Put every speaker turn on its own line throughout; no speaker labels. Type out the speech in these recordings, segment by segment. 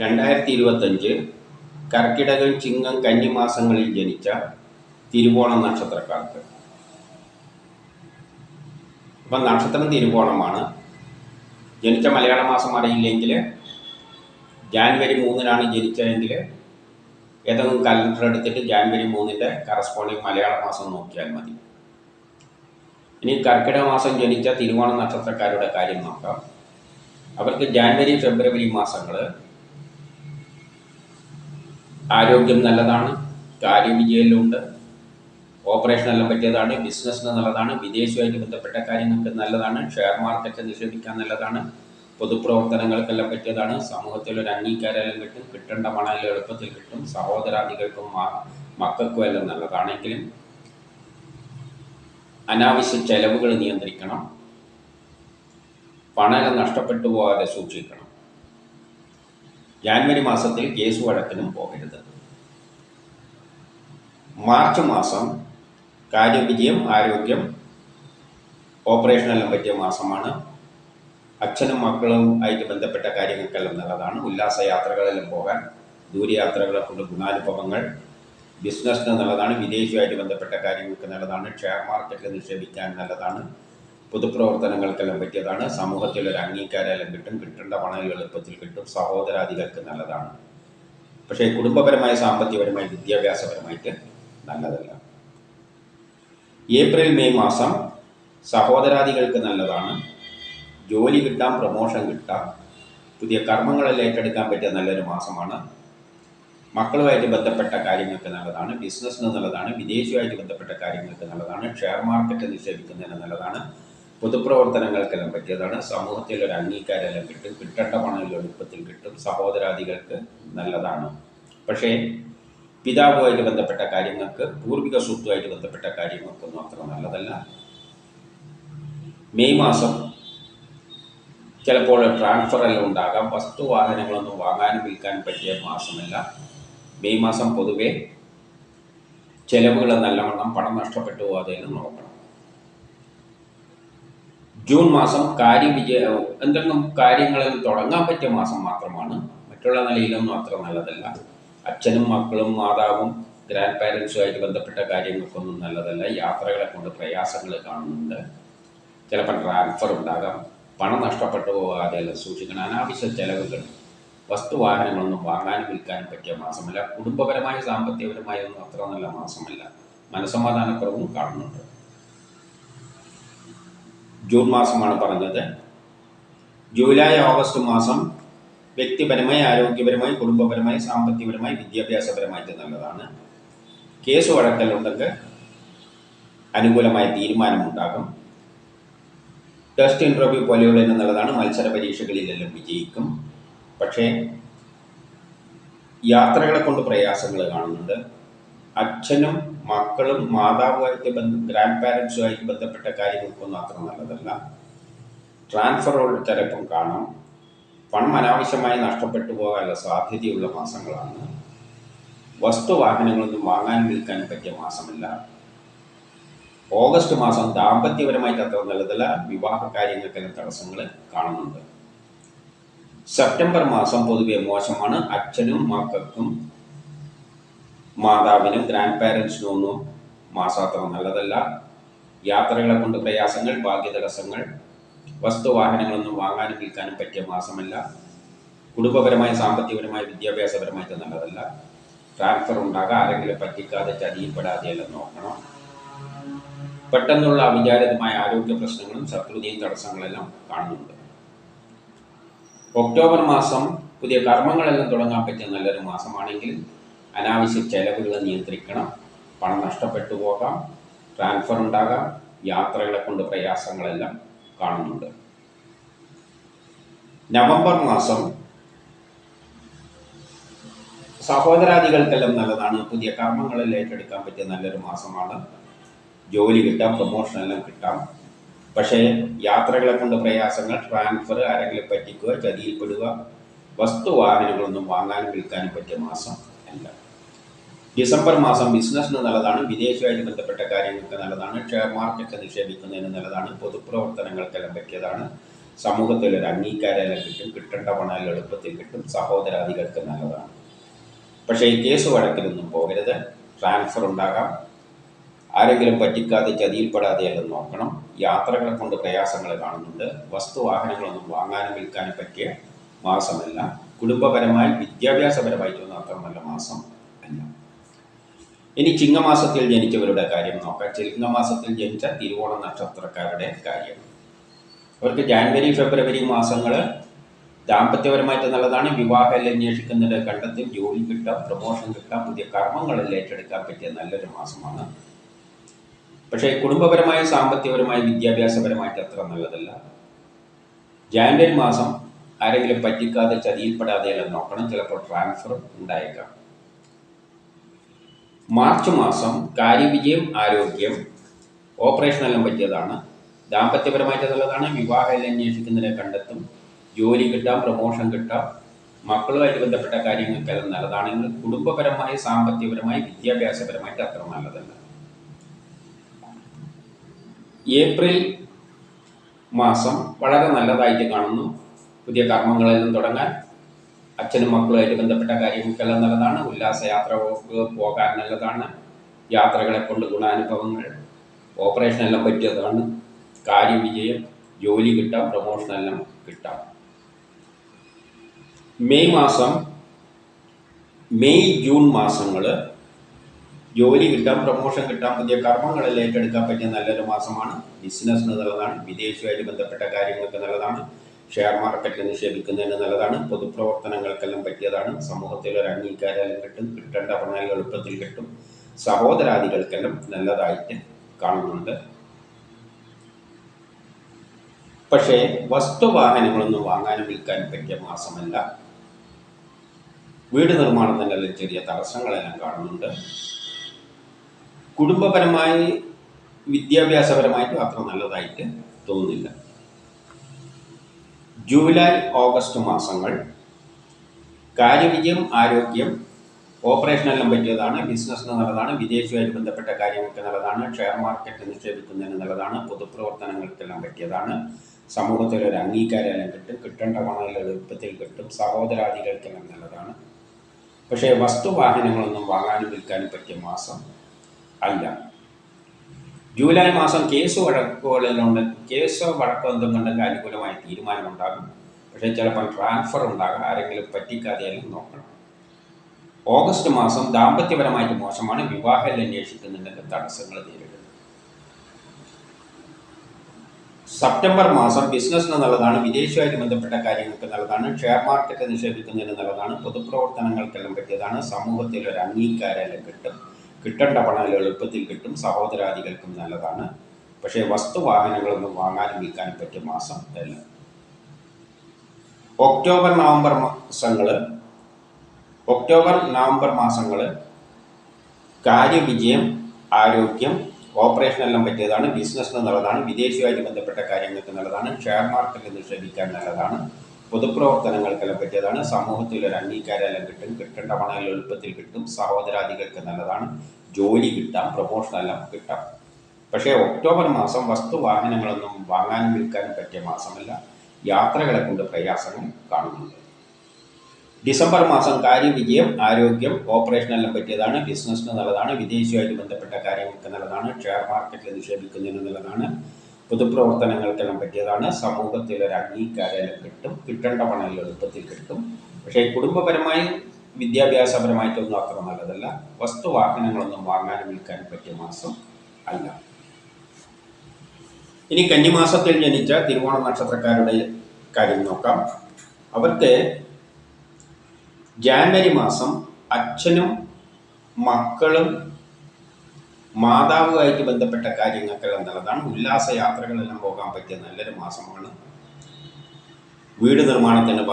രണ്ടായിരത്തി ഇരുപത്തഞ്ച് കർക്കിടകം ചിങ്ങം കന്നി മാസങ്ങളിൽ ജനിച്ച തിരുവോണം നക്ഷത്രക്കാർക്ക്. അപ്പം നക്ഷത്രം തിരുവോണമാണ്. ജനിച്ച മലയാള മാസം അറിയില്ലെങ്കിൽ ജാനുവരി മൂന്നിനാണ് ജനിച്ചതെങ്കിൽ ഏതെങ്കിലും കലണ്ടർ എടുത്തിട്ട് ജാനുവരി മൂന്നിന്റെ കറസ്പോണ്ടിങ് മലയാള മാസം നോക്കിയാൽ മതി. ഇനി കർക്കിടക മാസം ജനിച്ച തിരുവോണ നക്ഷത്രക്കാരുടെ കാര്യം നോക്കാം. അവർക്ക് ജാനുവരി ഫെബ്രുവരി മാസങ്ങൾ ആരോഗ്യം നല്ലതാണ് കാര്യവിജയമുണ്ട് ഓപ്പറേഷനെല്ലാം പറ്റിയതാണ് ബിസിനസ്സിന് നല്ലതാണ് വിദേശവുമായിട്ട് ബന്ധപ്പെട്ട കാര്യങ്ങൾക്ക് നല്ലതാണ് ഷെയർ മാർക്കറ്റ് നിക്ഷേപിക്കാൻ നല്ലതാണ് പൊതുപ്രവർത്തനങ്ങൾക്കെല്ലാം പറ്റിയതാണ് സമൂഹത്തിൽ ഒരു അംഗീകാരമെല്ലാം കിട്ടും കിട്ടേണ്ട പണമെല്ലാം എളുപ്പത്തിൽ കിട്ടും സഹോദരാദികൾക്കും മക്കൾക്കും എല്ലാം നല്ലതാണെങ്കിലും അനാവശ്യ ചെലവുകൾ നിയന്ത്രിക്കണം പണമെല്ലാം നഷ്ടപ്പെട്ടു പോകാതെ സൂക്ഷിക്കണം. ജാനുവരി മാസത്തിൽ കേസ് വഴക്കിനും പോകരുത്. മാർച്ച് മാസം കാര്യവിജയം ആരോഗ്യം ഓപ്പറേഷനെല്ലാം പറ്റിയ മാസമാണ്. അച്ഛനും മക്കളും ആയിട്ട് ബന്ധപ്പെട്ട കാര്യങ്ങൾക്കെല്ലാം നല്ലതാണ്. ഉല്ലാസ യാത്രകളെല്ലാം പോകാൻ ദൂരയാത്രകളെ കൊണ്ട് ഗുണാനുഭവങ്ങൾ ബിസിനസ്സിന് നല്ലതാണ്. വിദേശവുമായിട്ട് ബന്ധപ്പെട്ട കാര്യങ്ങൾക്ക് നല്ലതാണ്. ഷെയർ മാർക്കറ്റിൽ നിക്ഷേപിക്കാൻ നല്ലതാണ്. പൊതുപ്രവർത്തനങ്ങൾക്കെല്ലാം പറ്റിയതാണ്. സമൂഹത്തിൽ ഒരു അംഗീകാരമെല്ലാം കിട്ടും. കിട്ടേണ്ട പണം എളുപ്പത്തിൽ കിട്ടും. സഹോദരാദികൾക്ക് നല്ലതാണ്. പക്ഷേ കുടുംബപരമായ സാമ്പത്തികപരമായി വിദ്യാഭ്യാസപരമായിട്ട് നല്ലതല്ല. ഏപ്രിൽ മെയ് മാസം സഹോദരാദികൾക്ക് നല്ലതാണ്. ജോലി കിട്ടാം പ്രൊമോഷൻ കിട്ടാം. പുതിയ കർമ്മങ്ങളെല്ലാം ഏറ്റെടുക്കാൻ പറ്റിയ നല്ലൊരു മാസമാണ്. മക്കളുമായിട്ട് ബന്ധപ്പെട്ട കാര്യങ്ങൾക്ക് നല്ലതാണ്. ബിസിനസ്സിന് നല്ലതാണ്. വിദേശവുമായിട്ട് ബന്ധപ്പെട്ട കാര്യങ്ങൾക്ക് നല്ലതാണ്. ഷെയർ മാർക്കറ്റ് നിക്ഷേപിക്കുന്നതിന് നല്ലതാണ്. പൊതുപ്രവർത്തനങ്ങൾക്കെല്ലാം പറ്റിയതാണ് സമൂഹത്തിൽ ഒരു അംഗീകാരമെല്ലാം കിട്ടും കിട്ടേണ്ട പണം എളുപ്പത്തിൽ കിട്ടും സഹോദരാദികൾക്ക് നല്ലതാണ്. പക്ഷേ പിതാവുമായിട്ട് ബന്ധപ്പെട്ട കാര്യങ്ങൾക്ക് പൂർവിക സ്വത്തുമായിട്ട് ബന്ധപ്പെട്ട കാര്യങ്ങൾക്കൊന്നും അത്ര നല്ലതല്ല. മെയ് മാസം ചിലപ്പോൾ ട്രാൻസ്ഫർ എല്ലാം ഉണ്ടാകാം. വസ്തു വാഹനങ്ങളൊന്നും വാങ്ങാനും വിൽക്കാനും പറ്റിയ മാസമല്ല. മെയ് മാസം പൊതുവെ ചെലവുകൾ നല്ലവണ്ണം പണം നഷ്ടപ്പെട്ടു പോകാതെ നോക്കണം. ജൂൺ മാസം കാര്യവിജയ എന്തെങ്കിലും കാര്യങ്ങളിൽ തുടങ്ങാൻ പറ്റിയ മാസം മാത്രമാണ്. മറ്റുള്ള നിലയിലൊന്നും അത്ര നല്ലതല്ല. അച്ഛനും മക്കളും മാതാവും ഗ്രാൻഡ് പാരൻസുമായിട്ട് ബന്ധപ്പെട്ട കാര്യങ്ങൾക്കൊന്നും നല്ലതല്ല. യാത്രകളെ കൊണ്ട് പ്രയാസങ്ങൾ കാണുന്നുണ്ട്. ചിലപ്പോൾ ട്രാൻസ്ഫർ ഉണ്ടാകാം. പണം നഷ്ടപ്പെട്ടു പോകാതെ സൂക്ഷിക്കണം. അനാവശ്യ ചെലവുകൾ വസ്തുവാഹനങ്ങളൊന്നും വാങ്ങാനും വിൽക്കാനും പറ്റിയ മാസമല്ല. കുടുംബപരമായ സാമ്പത്തികപരമായ ഒന്നും അത്ര നല്ല മാസമല്ല. മനസമാധാനക്കുറവും കാണുന്നുണ്ട്. ജൂൺ മാസമാണ് പറഞ്ഞത്. ജൂലൈ ഓഗസ്റ്റ് മാസം വ്യക്തിപരമായി ആരോഗ്യപരമായി കുടുംബപരമായി സാമ്പത്തികപരമായി വിദ്യാഭ്യാസപരമായിട്ട് നല്ലതാണ് കേസ് വഴക്കലുണ്ടെങ്കിൽ അനുകൂലമായ തീരുമാനമുണ്ടാകും. ടെസ്റ്റ് ഇന്റർവ്യൂ പോലെയുള്ള നല്ലതാണ് മത്സര പരീക്ഷകളിലെല്ലാം വിജയിക്കും. പക്ഷേ യാത്രകളെ കൊണ്ട് പ്രയാസങ്ങൾ കാണുന്നുണ്ട്. അച്ഛനും മക്കളും മാതാവുമായിട്ട് ബന്ധ ഗ്രാൻഡ് പാരൻസുമായിട്ട് ബന്ധപ്പെട്ട കാര്യങ്ങൾക്കൊന്നും അത്ര നല്ലതല്ല. ട്രാൻസ്ഫറുകൾ ചിലപ്പം കാണാം. പണം അനാവശ്യമായി നഷ്ടപ്പെട്ടു പോകാനുള്ള സാധ്യതയുള്ള മാസങ്ങളാണ്. വസ്തുവാഹനങ്ങളൊന്നും വാങ്ങാൻ വിൽക്കാൻ പറ്റിയ മാസമല്ല. ഓഗസ്റ്റ് മാസം ദാമ്പത്യപരമായിട്ട് അത്ര നല്ലതല്ല. വിവാഹ കാര്യങ്ങൾക്കെല്ലാം തടസ്സങ്ങൾ കാണുന്നുണ്ട്. സെപ്റ്റംബർ മാസം പൊതുവെ മോശമാണ്. അച്ഛനും മക്കൾക്കും മാതാവിനും ഗ്രാൻഡ് പാരൻസിനും ഒന്നും മാസാത്രം നല്ലതല്ല യാത്രകളെ കൊണ്ട് പ്രയാസങ്ങൾ ഭാഗ്യ തടസ്സങ്ങൾ വസ്തുവാഹനങ്ങളൊന്നും വാങ്ങാനും വിൽക്കാനും പറ്റിയ മാസമല്ല. കുടുംബപരമായ സാമ്പത്തികപരമായ വിദ്യാഭ്യാസപരമായിട്ട് നല്ലതല്ല. ട്രാൻസ്ഫർ ഉണ്ടാകാം ആരെങ്കിലും പറ്റിക്കാതെ ചതിയിൽപ്പെടാതെ എല്ലാം നോക്കണം പെട്ടെന്നുള്ള അവിചാരിതമായ ആരോഗ്യ പ്രശ്നങ്ങളും ശത്രുതയും തടസ്സങ്ങളെല്ലാം കാണുന്നുണ്ട്. ഒക്ടോബർ മാസം പുതിയ കർമ്മങ്ങളെല്ലാം തുടങ്ങാൻ പറ്റിയ നല്ലൊരു മാസമാണെങ്കിൽ അനാവശ്യ ചെലവുകൾ നിയന്ത്രിക്കണം പണം നഷ്ടപ്പെട്ടു പോകാം ട്രാൻസ്ഫർ ഉണ്ടാകാം യാത്രകളെ കൊണ്ട് പ്രയാസങ്ങളെല്ലാം കാണുന്നുണ്ട്. നവംബർ മാസം സഹോദരാദികൾക്കെല്ലാം നല്ലതാണ്. പുതിയ കർമ്മങ്ങളിൽ ഏറ്റെടുക്കാൻ പറ്റിയ നല്ലൊരു മാസമാണ്. ജോലി കിട്ടാം പ്രൊമോഷൻ എല്ലാം കിട്ടാം. പക്ഷേ യാത്രകളെ കൊണ്ട് പ്രയാസങ്ങൾ ട്രാൻസ്ഫർ ആരെങ്കിലും പറ്റിക്കുക ചതിയിൽപ്പെടുക വസ്തുവാഹനങ്ങളൊന്നും വാങ്ങാനും വിൽക്കാനും പറ്റിയ മാസം അല്ല. ഡിസംബർ മാസം ബിസിനസ്സിന് നല്ലതാണ് വിദേശമായിട്ട് ബന്ധപ്പെട്ട കാര്യങ്ങൾക്ക് നല്ലതാണ് ഷെയർ മാർക്കറ്റ് നിക്ഷേപിക്കുന്നതിന് നല്ലതാണ് പൊതുപ്രവർത്തനങ്ങൾക്കെല്ലാം പറ്റിയതാണ്. സമൂഹത്തിൽ ഒരു അംഗീകാരം കിട്ടും കിട്ടേണ്ട പണം എളുപ്പത്തിൽ കിട്ടും സഹോദരാദികൾക്ക് നല്ലതാണ്. പക്ഷേ ഈ കേസ് വഴക്കിലൊന്നും പോകരുത് ട്രാൻസ്ഫർ ഉണ്ടാകാം. ആരെങ്കിലും പറ്റിക്കാതെ ചതിയിൽപ്പെടാതെ എല്ലാം നോക്കണം. യാത്രകളെ കൊണ്ട് പ്രയാസങ്ങൾ കാണുന്നുണ്ട്. വസ്തു വസ്തുവാഹനങ്ങളൊന്നും വാങ്ങാനും വിൽക്കാനും പറ്റിയ മാസമല്ല. കുടുംബപരമായി വിദ്യാഭ്യാസപരമായിട്ടൊന്നും അത്ര നല്ല മാസം ഇനി ചിങ്ങമാസത്തിൽ ജനിച്ചവരുടെ കാര്യം നോക്കാം. ചിങ്ങമാസത്തിൽ ജനിച്ച തിരുവോണ നക്ഷത്രക്കാരുടെ കാര്യം. അവർക്ക് ജാനുവരി ഫെബ്രുവരി മാസങ്ങൾ ദാമ്പത്യപരമായിട്ട് നല്ലതാണ്. വിവാഹം അന്വേഷിക്കുന്നതിന്റെ കണ്ടെത്തിൽ ജോലി കിട്ടാം പ്രൊമോഷൻ കിട്ടാം പുതിയ കർമ്മങ്ങളെല്ലാം ഏറ്റെടുക്കാൻ പറ്റിയ നല്ലൊരു മാസമാണ്. പക്ഷേ കുടുംബപരമായ സാമ്പത്തികപരമായ വിദ്യാഭ്യാസപരമായിട്ട് അത്ര നല്ലതല്ല. ജാനുവരി മാസം ആരെങ്കിലും പറ്റിക്കാതെ ചതിയിൽപ്പെടാതെ എല്ലാം നോക്കണം. ചിലപ്പോൾ ട്രാൻസ്ഫർ ഉണ്ടായേക്കാം. മാർച്ച് മാസം കാര്യവിജയം ആരോഗ്യം. ഓപ്പറേഷനെല്ലാം പറ്റിയതാണ്. ദാമ്പത്യപരമായിട്ട് നല്ലതാണ് വിവാഹം അന്വേഷിക്കുന്നതിനെ കണ്ടെത്തും. ജോലി കിട്ടാം പ്രൊമോഷൻ കിട്ടാം. മക്കളുമായിട്ട് ബന്ധപ്പെട്ട കാര്യങ്ങൾക്കെല്ലാം നല്ലതാണെങ്കിൽ കുടുംബപരമായി സാമ്പത്തികപരമായി വിദ്യാഭ്യാസപരമായിട്ട് അത്ര നല്ലതല്ല. ഏപ്രിൽ മാസം വളരെ നല്ലതായിട്ട് കാണുന്നു. പുതിയ കർമ്മങ്ങളെല്ലാം തുടങ്ങാൻ അച്ഛനും മക്കളുമായിട്ട് ബന്ധപ്പെട്ട കാര്യങ്ങൾക്കെല്ലാം നല്ലതാണ്. ഉല്ലാസയാത്ര പോകാൻ നല്ലതാണ്. യാത്രകളെ കൊണ്ട് ഗുണാനുഭവങ്ങൾ ഓപ്പറേഷനെല്ലാം പറ്റിയതാണ്. കാര്യവിജയം ജോലി കിട്ടാം പ്രൊമോഷനെല്ലാം കിട്ടാം. മെയ് മാസം മെയ് ജൂൺ മാസങ്ങൾ ജോലി കിട്ടാം പ്രൊമോഷൻ കിട്ടാം പുതിയ കർമ്മങ്ങളിൽ ഏറ്റെടുക്കാൻ പറ്റിയ നല്ലൊരു മാസമാണ്. ബിസിനസ്സിന് നല്ലതാണ്. വിദേശവുമായിട്ട് ബന്ധപ്പെട്ട കാര്യങ്ങൾക്ക് നല്ലതാണ്. ഷെയർ മാർക്കറ്റിൽ നിക്ഷേപിക്കുന്നതിന് നല്ലതാണ്. പൊതുപ്രവർത്തനങ്ങൾക്കെല്ലാം പറ്റിയതാണ്. സമൂഹത്തിൽ ഒരു അംഗീകാരം കിട്ടും. കിട്ടേണ്ട പണം എളുപ്പത്തിൽ കിട്ടും. സഹോദരാദികൾക്കെല്ലാം നല്ലതായിട്ട് കാണുന്നുണ്ട്. പക്ഷേ വസ്തുവാഹനങ്ങളൊന്നും വാങ്ങാനും വിൽക്കാനും പറ്റിയ മാസമല്ല. വീട് നിർമ്മാണത്തിന്റെ ചെറിയ തടസ്സങ്ങളെല്ലാം കാണുന്നുണ്ട്. കുടുംബപരമായി വിദ്യാഭ്യാസപരമായിട്ടും അത്ര നല്ലതായിട്ട് തോന്നുന്നില്ല. ജൂലൈ ഓഗസ്റ്റ് മാസങ്ങൾ. കാര്യവിജയം ആരോഗ്യം ഓപ്പറേഷനെല്ലാം പറ്റിയതാണ് ബിസിനസ്സിന് നല്ലതാണ് വിദേശവുമായിട്ട് ബന്ധപ്പെട്ട കാര്യങ്ങൾക്ക് നല്ലതാണ് ഷെയർ മാർക്കറ്റ് നിക്ഷേപിക്കുന്നതിന് നല്ലതാണ് പൊതുപ്രവർത്തനങ്ങൾക്കെല്ലാം പറ്റിയതാണ്. സമൂഹത്തിൽ ഒരു അംഗീകാരമെല്ലാം കിട്ടും കിട്ടേണ്ട പണമെല്ലാം എളുപ്പത്തിൽ കിട്ടും സഹോദരാദികൾക്കെല്ലാം നല്ലതാണ്. പക്ഷേ വസ്തുവാഹനങ്ങളൊന്നും വാങ്ങാനും വിൽക്കാനും പറ്റിയ മാസം അല്ല. ജൂലൈ മാസം കേസ് വഴക്കുകളിലുണ്ട്. കേസ് വഴക്കോ എന്തെന്നുണ്ടെങ്കിൽ അനുകൂലമായ തീരുമാനമുണ്ടാകും. പക്ഷേ ചിലപ്പോൾ ട്രാൻസ്ഫർ ഉണ്ടാകാം. ആരെങ്കിലും പറ്റിക്കാതെയെല്ലാം നോക്കണം. ഓഗസ്റ്റ് മാസം ദാമ്പത്യപരമായിട്ട് മോശമാണ്. വിവാഹം അന്വേഷിക്കുന്നുണ്ടെങ്കിൽ തടസ്സങ്ങൾ നേരിടും സെപ്റ്റംബർ മാസം ബിസിനസ്സിന് നല്ലതാണ്. വിദേശവുമായിട്ട് ബന്ധപ്പെട്ട കാര്യങ്ങൾക്ക് നല്ലതാണ്. ഷെയർ മാർക്കറ്റ് നിക്ഷേപിക്കുന്നതിന് നല്ലതാണ്. പൊതുപ്രവർത്തനങ്ങൾക്കെല്ലാം പറ്റിയതാണ്. സമൂഹത്തിൽ ഒരു അംഗീകാരം കിട്ടും. കിട്ടേണ്ട പണം എളുപ്പത്തിൽ കിട്ടും. സഹോദരാദികൾക്കും നല്ലതാണ്. പക്ഷേ വസ്തുവാഹനങ്ങളൊന്നും വാങ്ങാനും വിൽക്കാനും പറ്റിയ മാസം അല്ല. ഒക്ടോബർ നവംബർ മാസങ്ങൾ ഒക്ടോബർ നവംബർ മാസങ്ങൾ കാര്യവിജയം ആരോഗ്യം ഓപ്പറേഷൻ എല്ലാം പറ്റിയതാണ്. ബിസിനസ്സിന് നല്ലതാണ്. വിദേശവുമായി ബന്ധപ്പെട്ട കാര്യങ്ങൾക്ക് നല്ലതാണ്. ഷെയർ മാർക്കറ്റിൽ നിക്ഷേപിക്കാൻ നല്ലതാണ്. പൊതുപ്രവർത്തനങ്ങൾക്കെല്ലാം പറ്റിയതാണ് സമൂഹത്തിൽ ഒരു അംഗീകാരമെല്ലാം കിട്ടും. കിട്ടേണ്ട പണം എളുപ്പത്തിൽ കിട്ടും. സഹോദരാദികൾക്ക് നല്ലതാണ്. ജോലി കിട്ടാം. പ്രൊമോഷൻ എല്ലാം കിട്ടാം. പക്ഷേ ഒക്ടോബർ മാസം വസ്തു വാഹനങ്ങളൊന്നും വാങ്ങാനും വിൽക്കാനും പറ്റിയ മാസമല്ല. യാത്രകളെ കൊണ്ട് പ്രയാസങ്ങൾ കാണുന്നുണ്ട്. ഡിസംബർ മാസം കാര്യവിജയം ആരോഗ്യം ഓപ്പറേഷൻ എല്ലാം പറ്റിയതാണ്. ബിസിനസ്സിന് നല്ലതാണ്. വിദേശവുമായിട്ട് ബന്ധപ്പെട്ട കാര്യങ്ങൾക്ക് നല്ലതാണ്. ഷെയർ മാർക്കറ്റിൽ നിക്ഷേപിക്കുന്നതിന് നല്ലതാണ്. പൊതുപ്രവർത്തനങ്ങൾക്കെല്ലാം പറ്റിയതാണ് സമൂഹത്തിൽ ഒരു അംഗീകാരം കിട്ടും കിട്ടേണ്ട പണം എളുപ്പത്തിൽ കിട്ടും. പക്ഷേ കുടുംബപരമായി വിദ്യാഭ്യാസപരമായിട്ടൊന്നും അത്ര നല്ലതല്ല. വസ്തു വാഹനങ്ങളൊന്നും വാങ്ങാനും വിൽക്കാനും പറ്റിയ മാസം അല്ല. ഇനി കന്നിമാസത്തിൽ ജനിച്ച തിരുവോണ നക്ഷത്രക്കാരുടെ കാര്യം നോക്കാം. അവർക്ക് ജാനുവരി മാസം അച്ഛനും മക്കളും മാതാവുമായിട്ട് ബന്ധപ്പെട്ട കാര്യങ്ങൾക്കെല്ലാം നല്ലതാണ് ഉല്ലാസ യാത്രകളെല്ലാം പോകാൻ പറ്റിയ നല്ലൊരു മാസമാണ്. വീട് നിർമ്മാണത്തിന്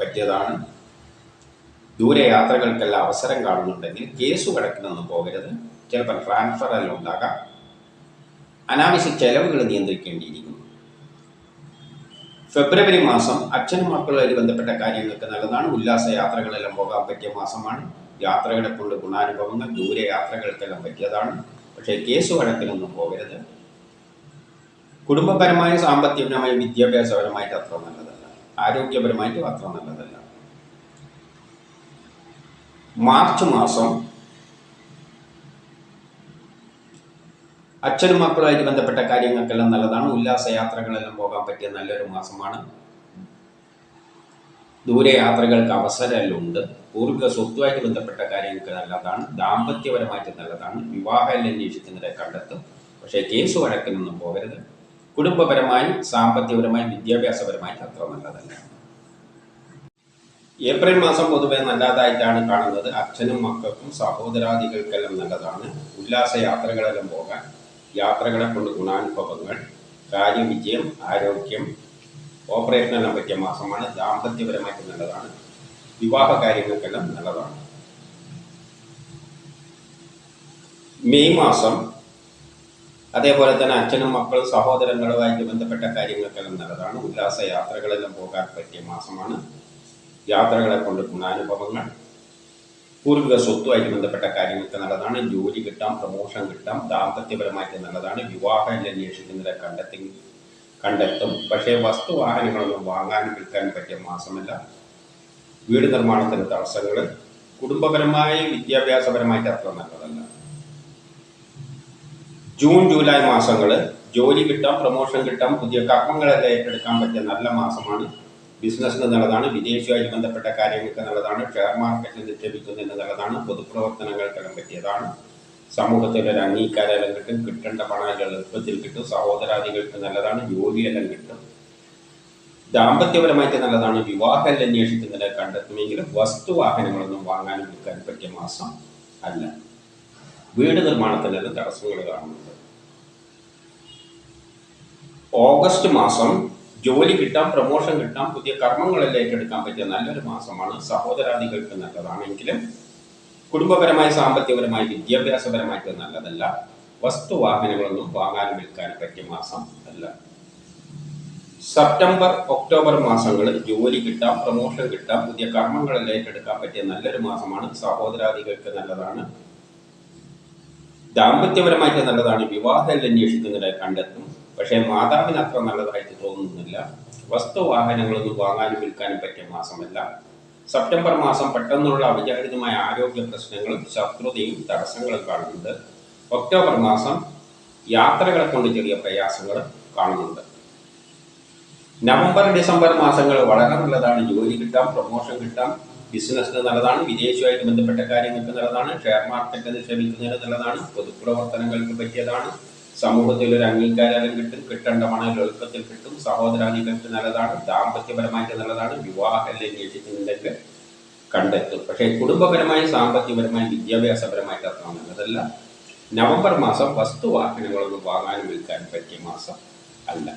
പറ്റിയതാണ്. ദൂരെ യാത്രകൾക്കെല്ലാം അവസരം കാണുന്നുണ്ടെങ്കിൽ കേസ് കിടക്കുന്നൊന്നും പോകരുത്. ചിലപ്പോൾ ട്രാൻസ്ഫർ എല്ലാം ഉണ്ടാകാം. അനാവശ്യ ചെലവുകൾ നിയന്ത്രിക്കേണ്ടിയിരിക്കുന്നു. ഫെബ്രുവരി മാസം അച്ഛനും മക്കളുമായി ബന്ധപ്പെട്ട കാര്യങ്ങൾക്ക് നല്ലതാണ്. ഉല്ലാസ യാത്രകളെല്ലാം പോകാൻ പറ്റിയ മാസമാണ്. യാത്രകളെ കൊണ്ട് ഗുണാനുഭവങ്ങൾ ദൂരെ യാത്രകൾക്കെല്ലാം പറ്റിയതാണ്. പക്ഷേ കേസ് വഴക്കിലൊന്നും പോകരുത്. കുടുംബപരമായ സാമ്പത്തികപരമായ വിദ്യാഭ്യാസപരമായിട്ട് അത്ര നല്ലതല്ല. ആരോഗ്യപരമായിട്ടും അത്ര നല്ലതല്ല. മാർച്ച് മാസം അച്ഛനും മക്കളുമായിട്ട് ബന്ധപ്പെട്ട കാര്യങ്ങൾക്കെല്ലാം നല്ലതാണ്. ഉല്ലാസയാത്രകളെല്ലാം പോകാൻ പറ്റിയ നല്ലൊരു മാസമാണ്. ദൂരയാത്രകൾക്ക് അവസരമുണ്ട്. പൂർവിക സ്വത്തുമായിട്ട് ബന്ധപ്പെട്ട കാര്യങ്ങൾക്ക് നല്ലതാണ്. ദാമ്പത്യപരമായിട്ട് നല്ലതാണ്. വിവാഹം അന്വേഷിക്കുന്നവരെ കണ്ടെത്തും. പക്ഷേ കേസ് വഴക്കിനൊന്നും പോകരുത്. കുടുംബപരമായി സാമ്പത്തികപരമായി വിദ്യാഭ്യാസപരമായിട്ട് അത്ര നല്ലതല്ല. ഏപ്രിൽ മാസം പൊതുവെ നല്ലതായിട്ടാണ് കാണുന്നത്. അച്ഛനും മക്കൾക്കും സഹോദരാദികൾക്കെല്ലാം നല്ലതാണ്. ഉല്ലാസ യാത്രകളെല്ലാം പോകാൻ യാത്രകളെ കൊണ്ട് ഗുണാനുഭവങ്ങൾ കാര്യവിജയം ആരോഗ്യം ഓപ്പറേഷനെല്ലാം പറ്റിയ മാസമാണ് ദാമ്പത്യപരമായിട്ട് നല്ലതാണ്. വിവാഹ കാര്യങ്ങൾക്കെല്ലാം നല്ലതാണ്. മെയ് മാസം അതേപോലെ തന്നെ അച്ഛനും മക്കളും സഹോദരങ്ങളുമായിട്ട് ബന്ധപ്പെട്ട കാര്യങ്ങൾക്കെല്ലാം നല്ലതാണ്. ഉല്ലാസ യാത്രകളെല്ലാം പോകാൻ പറ്റിയ മാസമാണ്. യാത്രകളെ കൊണ്ട് ഗുണാനുഭവങ്ങൾ. പൂർവിക സ്വത്തുമായിട്ട് ബന്ധപ്പെട്ട കാര്യങ്ങൾക്ക് നല്ലതാണ്. ജോലി കിട്ടാം പ്രമോഷൻ കിട്ടാം ദാമ്പത്യപരമായിട്ട് നല്ലതാണ്. വിവാഹം അന്വേഷിക്കുന്നവരെ കണ്ടെത്തി കണ്ടെത്തും. പക്ഷേ വസ്തുവാഹനങ്ങളൊന്നും വാങ്ങാനും വിൽക്കാനും പറ്റിയ മാസമല്ല. വീട് നിർമ്മാണത്തിന് തടസ്സങ്ങൾ. കുടുംബപരമായ വിദ്യാഭ്യാസപരമായിട്ട് അത്ര നല്ലതല്ല. ജൂൺ ജൂലൈ മാസങ്ങൾ. ജോലി കിട്ടാം പ്രൊമോഷൻ കിട്ടാം പുതിയ കർമ്മങ്ങളെല്ലാം ഏറ്റെടുക്കാൻ പറ്റിയ നല്ല മാസമാണ്. ബിസിനസ്സിന് നല്ലതാണ് വിദേശവുമായി ബന്ധപ്പെട്ട കാര്യങ്ങൾക്ക് നല്ലതാണ് ഷെയർ മാർക്കറ്റിൽ നിക്ഷേപിക്കുന്നതിന് നല്ലതാണ് പൊതുപ്രവർത്തനങ്ങൾക്കെല്ലാം പറ്റിയതാണ്. സമൂഹത്തിൽ ഒരു അംഗീകാരമെല്ലാം കിട്ടും കിട്ടേണ്ട പണം എളുപ്പത്തിൽ കിട്ടും സഹോദരാദികൾക്ക് നല്ലതാണ് ജോലിയെല്ലാം കിട്ടും. ദാമ്പത്യപരമായിട്ട് നല്ലതാണ് വിവാഹം അന്വേഷിക്കുന്നതിനെ കണ്ടെത്തുമെങ്കിലും വസ്തുവാഹനങ്ങളൊന്നും വാങ്ങാനും കൊടുക്കാൻ പറ്റിയ മാസം അല്ല. വീട് നിർമ്മാണത്തിനെല്ലാം തടസ്സങ്ങൾ കാണുന്നുണ്ട്. ഓഗസ്റ്റ് മാസം ജോലി കിട്ടാം പ്രമോഷൻ കിട്ടാം പുതിയ കർമ്മങ്ങളെല്ലാം ഏറ്റെടുക്കാൻ പറ്റിയ നല്ലൊരു മാസമാണ്. സഹോദരാദികൾക്ക് നല്ലതാണെങ്കിലും കുടുംബപരമായി സാമ്പത്തികപരമായി വിദ്യാഭ്യാസപരമായിട്ട് നല്ലതല്ല. വസ്തുവാഹനങ്ങളൊന്നും വാങ്ങാനും വിൽക്കാനും പറ്റിയ മാസം അല്ല. സെപ്റ്റംബർ ഒക്ടോബർ മാസങ്ങളിൽ ജോലി കിട്ടാം പ്രൊമോഷൻ കിട്ടാം പുതിയ കർമ്മങ്ങളെല്ലാം ഏറ്റെടുക്കാൻ പറ്റിയ നല്ലൊരു മാസമാണ്. സഹോദരാദികൾക്ക് നല്ലതാണ്. ദാമ്പത്യപരമായിട്ട് നല്ലതാണ്. വിവാഹം അന്വേഷിക്കുന്നവരെ കണ്ടെത്തും. പക്ഷേ മാതാവിന് അത്ര നല്ലതായിട്ട് തോന്നുന്നില്ല. വസ്തുവാഹനങ്ങളൊന്നും വാങ്ങാനും വിൽക്കാനും പറ്റിയ മാസമല്ല. സെപ്റ്റംബർ മാസം പെട്ടെന്നുള്ള അവിചാരിതമായ ആരോഗ്യ പ്രശ്നങ്ങളും ശത്രുതയും തടസ്സങ്ങളും കാണുന്നുണ്ട്. ഒക്ടോബർ മാസം യാത്രകളെ കൊണ്ട് ചെറിയ പ്രയാസങ്ങൾ കാണുന്നുണ്ട്. നവംബർ ഡിസംബർ മാസങ്ങൾ വളരെ നല്ലതാണ്. ജോലി കിട്ടാം പ്രൊമോഷൻ കിട്ടാം ബിസിനസ്സിന് നല്ലതാണ് വിദേശവുമായിട്ട് ബന്ധപ്പെട്ട കാര്യങ്ങൾക്ക് നല്ലതാണ് ഷെയർ മാർക്കറ്റ് നിക്ഷേപിക്കുന്നതിന് നല്ലതാണ് പൊതുപ്രവർത്തനങ്ങൾക്ക് പറ്റിയതാണ്. സമൂഹത്തിൽ ഒരു അംഗീകാരം കിട്ടും കിട്ടേണ്ട പണം എളുപ്പത്തിൽ കിട്ടും. സഹോദരാദികൾക്ക് നല്ലതാണ് ദാമ്പത്യപരമായിട്ട് നല്ലതാണ്. വിവാഹം ലംഘിച്ചിട്ടുണ്ടെങ്കിൽ കണ്ടെത്തും. പക്ഷേ കുടുംബപരമായി സാമ്പത്തികപരമായി വിദ്യാഭ്യാസപരമായിട്ട് അത്ര നല്ലതല്ല. നവംബർ മാസം വസ്തുവാഹനങ്ങളൊന്നും വാങ്ങാനും വിൽക്കാനും പറ്റിയ മാസം അല്ല.